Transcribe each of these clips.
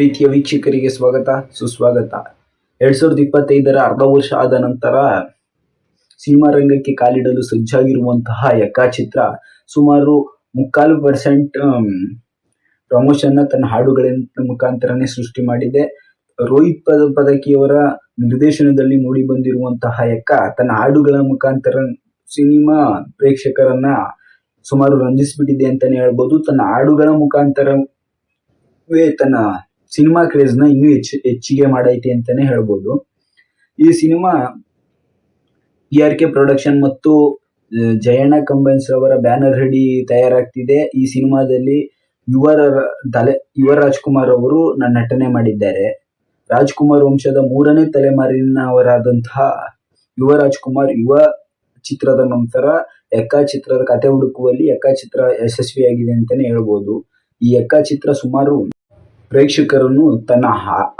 ಪ್ರೀತಿಯ ವೀಕ್ಷಕರಿಗೆ ಸ್ವಾಗತ, ಸುಸ್ವಾಗತ. ಎರಡ್ ಸಾವಿರದ ಇಪ್ಪತ್ತೈದರ ಅರ್ಧ ವರ್ಷ ಆದ ನಂತರ ಸಿನಿಮಾ ರಂಗಕ್ಕೆ ಕಾಲಿಡಲು ಸಜ್ಜಾಗಿರುವಂತಹ ಯಕ್ಕಾ ಚಿತ್ರ ಸುಮಾರು ಮುಕ್ಕಾಲು ಪರ್ಸೆಂಟ್ ಪ್ರಮೋಷನ್ ತನ್ನ ಹಾಡುಗಳ ಮುಖಾಂತರನೇ ಸೃಷ್ಟಿ ಮಾಡಿದೆ. ರೋಹಿತ್ ಪದ, ಪದಕಿಯವರ ನಿರ್ದೇಶನದಲ್ಲಿ ಮೂಡಿ ಬಂದಿರುವಂತಹ ಯಕ್ಕ ತನ್ನ ಹಾಡುಗಳ ಮುಖಾಂತರ ಸಿನಿಮಾ ಪ್ರೇಕ್ಷಕರನ್ನ ಸುಮಾರು ರಂಜಿಸ್ಬಿಟ್ಟಿದೆ ಅಂತಾನೆ ಹೇಳ್ಬೋದು. ತನ್ನ ಹಾಡುಗಳ ಮುಖಾಂತರವೇ ತನ್ನ ಸಿನಿಮಾ ಕ್ರೇಜ್ನ ಇನ್ನೂ ಹೆಚ್ಚು ಹೆಚ್ಚಿಗೆ ಮಾಡೈತೆ ಅಂತಾನೆ ಹೇಳ್ಬೋದು. ಈ cinema E R K production ಮತ್ತು ಜಯಣ್ಣ ಕಂಬೈನ್ಸ್ ಅವರ ಬ್ಯಾನರ್ ಅಡಿ ತಯಾರಾಗ್ತಿದೆ. ಈ ಸಿನಿಮಾದಲ್ಲಿ ಯುವರ ತಲೆ, ಯುವ ರಾಜ್ಕುಮಾರ್ ಅವರು ನಟನೆ ಮಾಡಿದ್ದಾರೆ. ರಾಜ್ಕುಮಾರ್ ವಂಶದ ಮೂರನೇ ತಲೆಮಾರಿನವರಾದಂತಹ ಯುವ ರಾಜ್ಕುಮಾರ್ ಯುವ ಚಿತ್ರದ ನಂತರ ಎಕ್ಕ ಚಿತ್ರದ ಕತೆ ಹುಡುಕುವಲ್ಲಿ ಎಕ್ಕ ಚಿತ್ರ ಯಶಸ್ವಿಯಾಗಿದೆ ಅಂತಾನೆ ಹೇಳ್ಬೋದು. ಈ ಎಕ್ಕ ಚಿತ್ರ ಸುಮಾರು ಪ್ರೇಕ್ಷಕರನ್ನು ತನ್ನ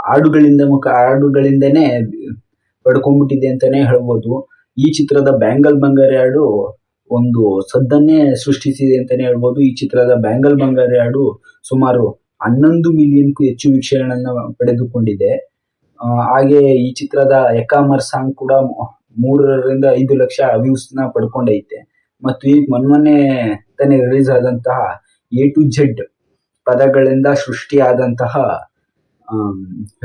ಹಾಡುಗಳಿಂದ ಮುಖ, ಹಾಡುಗಳಿಂದನೇ ಪಡ್ಕೊಂಡ್ಬಿಟ್ಟಿದೆ ಅಂತಾನೆ ಹೇಳ್ಬೋದು. ಈ ಚಿತ್ರದ ಬ್ಯಾಂಗಲ್ ಬಂಗಾರಿ ಹಾಡು ಒಂದು ಸದ್ದನ್ನೇ ಸೃಷ್ಟಿಸಿದೆ ಅಂತಾನೆ ಹೇಳ್ಬೋದು. ಈ ಚಿತ್ರದ ಬ್ಯಾಂಗಲ್ ಬಂಗಾರಿ ಹಾಡು ಸುಮಾರು ಹನ್ನೊಂದು ಮಿಲಿಯನ್ಗೂ ಹೆಚ್ಚು ವೀಕ್ಷಣೆಗಳನ್ನ ಪಡೆದುಕೊಂಡಿದೆ. ಹಾಗೆ ಈ ಚಿತ್ರದ ಎಕಾಮರ್ ಸಾಂಗ್ ಕೂಡ ಮೂರರಿಂದ ಐದು ಲಕ್ಷ ವ್ಯೂಸ್ನ ಪಡ್ಕೊಂಡೈತೆ. ಮತ್ತು ಈ ಮೊನ್ನೆ ತಾನೇ ರಿಲೀಸ್ ಆದಂತಹ ಎ ಟು ಜೆಡ್ ಪದಗಳಿಂದ ಸೃಷ್ಟಿಯಾದಂತಹ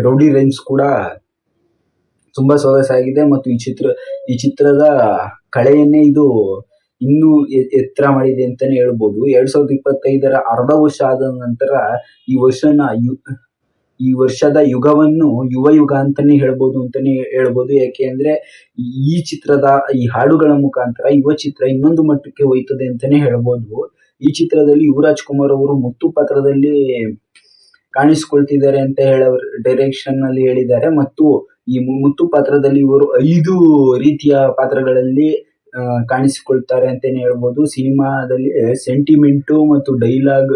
ರೌಡಿ ರೈಮ್ಸ್ ಕೂಡ ತುಂಬಾ ಸೊಗಸಾಗಿದೆ ಮತ್ತು ಈ ಚಿತ್ರ, ಈ ಚಿತ್ರದ ಕಳೆಯನ್ನೇ ಇದು ಇನ್ನೂ ಎತ್ತರ ಮಾಡಿದೆ ಅಂತಾನೆ ಹೇಳ್ಬೋದು. ಎರಡ್ ಸಾವಿರದ ಇಪ್ಪತ್ತೈದರ ಅರ್ಧ ವರ್ಷ ಆದ ನಂತರ ಈ ವರ್ಷನ ಯು- ಈ ವರ್ಷದ ಯುಗವನ್ನು ಯುವ ಯುಗ ಅಂತಾನೆ ಹೇಳ್ಬೋದು ಅಂತಾನೆ ಹೇಳ್ಬೋದು. ಯಾಕೆ ಅಂದ್ರೆ ಈ ಚಿತ್ರದ, ಈ ಹಾಡುಗಳ ಮುಖಾಂತರ ಯುವ ಚಿತ್ರ ಇನ್ನೊಂದು ಮಟ್ಟಕ್ಕೆ ಹೋಯ್ತದೆ ಅಂತಾನೆ ಹೇಳ್ಬೋದು. ಈ ಚಿತ್ರದಲ್ಲಿ ಯುವರಾಜ್ ಕುಮಾರ್ ಅವರು ಮುತ್ತು ಪಾತ್ರದಲ್ಲಿ ಕಾಣಿಸಿಕೊಳ್ತಿದ್ದಾರೆ ಅಂತ ಹೇಳ ಡೈರೆಕ್ಷನ್ ಅಲ್ಲಿ ಹೇಳಿದ್ದಾರೆ. ಮತ್ತು ಈ ಮುತ್ತು ಪಾತ್ರದಲ್ಲಿ ಇವರು ಐದು ರೀತಿಯ ಪಾತ್ರಗಳಲ್ಲಿ ಕಾಣಿಸಿಕೊಳ್ತಾರೆ ಅಂತಾನೆ ಹೇಳ್ಬೋದು. ಸಿನಿಮಾದಲ್ಲಿ ಸೆಂಟಿಮೆಂಟು ಮತ್ತು ಡೈಲಾಗ್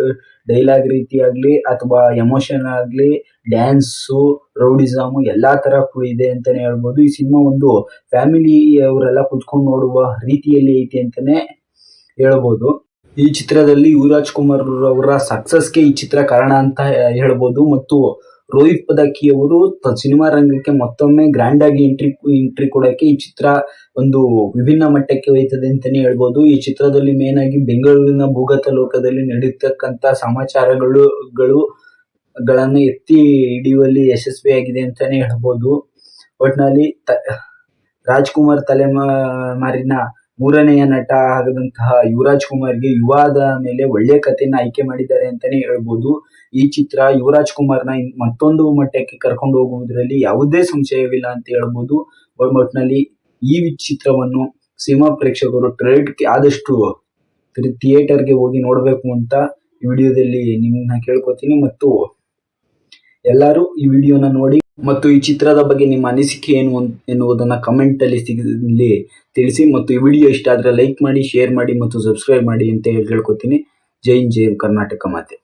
ಡೈಲಾಗ್ ರೀತಿ ಆಗ್ಲಿ ಅಥವಾ ಎಮೋಷನ್ ಆಗ್ಲಿ ಡ್ಯಾನ್ಸು ರೌಡಿಸಮ್ ಎಲ್ಲಾ ತರ ಇದೆ ಅಂತಾನೆ ಹೇಳ್ಬೋದು. ಈ ಸಿನಿಮಾ ಒಂದು ಫ್ಯಾಮಿಲಿ ಅವರೆಲ್ಲ ಕುತ್ಕೊಂಡು ನೋಡುವ ರೀತಿಯಲ್ಲಿ ಐತಿ ಅಂತಾನೆ ಹೇಳ್ಬೋದು. ಈ ಚಿತ್ರದಲ್ಲಿ ಯುವರಾಜ್ ಕುಮಾರ್ ಅವರ ಸಕ್ಸಸ್ಗೆ ಈ ಚಿತ್ರ ಕಾರಣ ಅಂತ ಹೇಳ್ಬೋದು. ಮತ್ತು ರೋಹಿತ್ ಪದಕಿ ಅವರು ಸಿನಿಮಾ ರಂಗಕ್ಕೆ ಮತ್ತೊಮ್ಮೆ ಗ್ರ್ಯಾಂಡ್ ಆಗಿ ಎಂಟ್ರಿ ಎಂಟ್ರಿ ಕೊಡಕ್ಕೆ ಈ ಚಿತ್ರ ಒಂದು ವಿಭಿನ್ನ ಮಟ್ಟಕ್ಕೆ ಹೋಯ್ತದೆ ಅಂತಾನೆ ಹೇಳ್ಬೋದು. ಈ ಚಿತ್ರದಲ್ಲಿ ಮೇನ್ ಆಗಿ ಬೆಂಗಳೂರಿನ ಭೂಗತ ಲೋಕದಲ್ಲಿ ನಡೆಯತಕ್ಕಂತ ಸಮಾಚಾರಗಳು ಗಳು ಗಳನ್ನು ಎತ್ತಿ ಹಿಡಿಯುವಲ್ಲಿ ಯಶಸ್ವಿಯಾಗಿದೆ ಅಂತಾನೆ ಹೇಳ್ಬೋದು. ಒಟ್ನಲ್ಲಿ ರಾಜ್ಕುಮಾರ್ ತಲೆಮಾರಿನ ಮೂರನೆಯ ನಟ ಆಗದಂತಹ ಯುವರಾಜ್ ಕುಮಾರ್ಗೆ ಯುವಾದ ಮೇಲೆ ಒಳ್ಳೆ ಕಥೆನ ಆಯ್ಕೆ ಮಾಡಿದ್ದಾರೆ ಅಂತಾನೆ ಹೇಳ್ಬೋದು. ಈ ಚಿತ್ರ ಯುವರಾಜ್ ಕುಮಾರ್ನ ಮತ್ತೊಂದು ಮಟ್ಟಕ್ಕೆ ಕರ್ಕೊಂಡು ಹೋಗುವುದರಲ್ಲಿ ಯಾವುದೇ ಸಂಶಯವಿಲ್ಲ ಅಂತ ಹೇಳ್ಬೋದು. ಒಟ್ನಲ್ಲಿ ಈ ಚಿತ್ರವನ್ನು ಸಿನಿಮಾ ಪ್ರೇಕ್ಷಕರು ಟ್ರೇಡ್ ಆದಷ್ಟು ಥಿಯೇಟರ್ಗೆ ಹೋಗಿ ನೋಡಬೇಕು ಅಂತ ಈ ವಿಡಿಯೋದಲ್ಲಿ ನಿಮ್ಮನ್ನ ಕೇಳ್ಕೊತೀನಿ. ಮತ್ತು ಎಲ್ಲರೂ ಈ ವಿಡಿಯೋನ ನೋಡಿ ಮತ್ತು ಈ ಚಿತ್ರದ ಬಗ್ಗೆ ನಿಮ್ಮ ಅನಿಸಿಕೆ ಏನು ಎನ್ನುವುದನ್ನು ಕಮೆಂಟಲ್ಲಿ ಸಿಗಲಿ, ತಿಳಿಸಿ ಮತ್ತು ಈ ವಿಡಿಯೋ ಇಷ್ಟ ಆದರೆ ಲೈಕ್ ಮಾಡಿ ಶೇರ್ ಮಾಡಿ ಮತ್ತು ಸಬ್ಸ್ಕ್ರೈಬ್ ಮಾಡಿ ಅಂತ ಹೇಳಿ ಕೇಳ್ಕೊತೀನಿ ಜೈ ಹಿಂದ್, ಜೈ ಕರ್ನಾಟಕ ಮಾತೆ.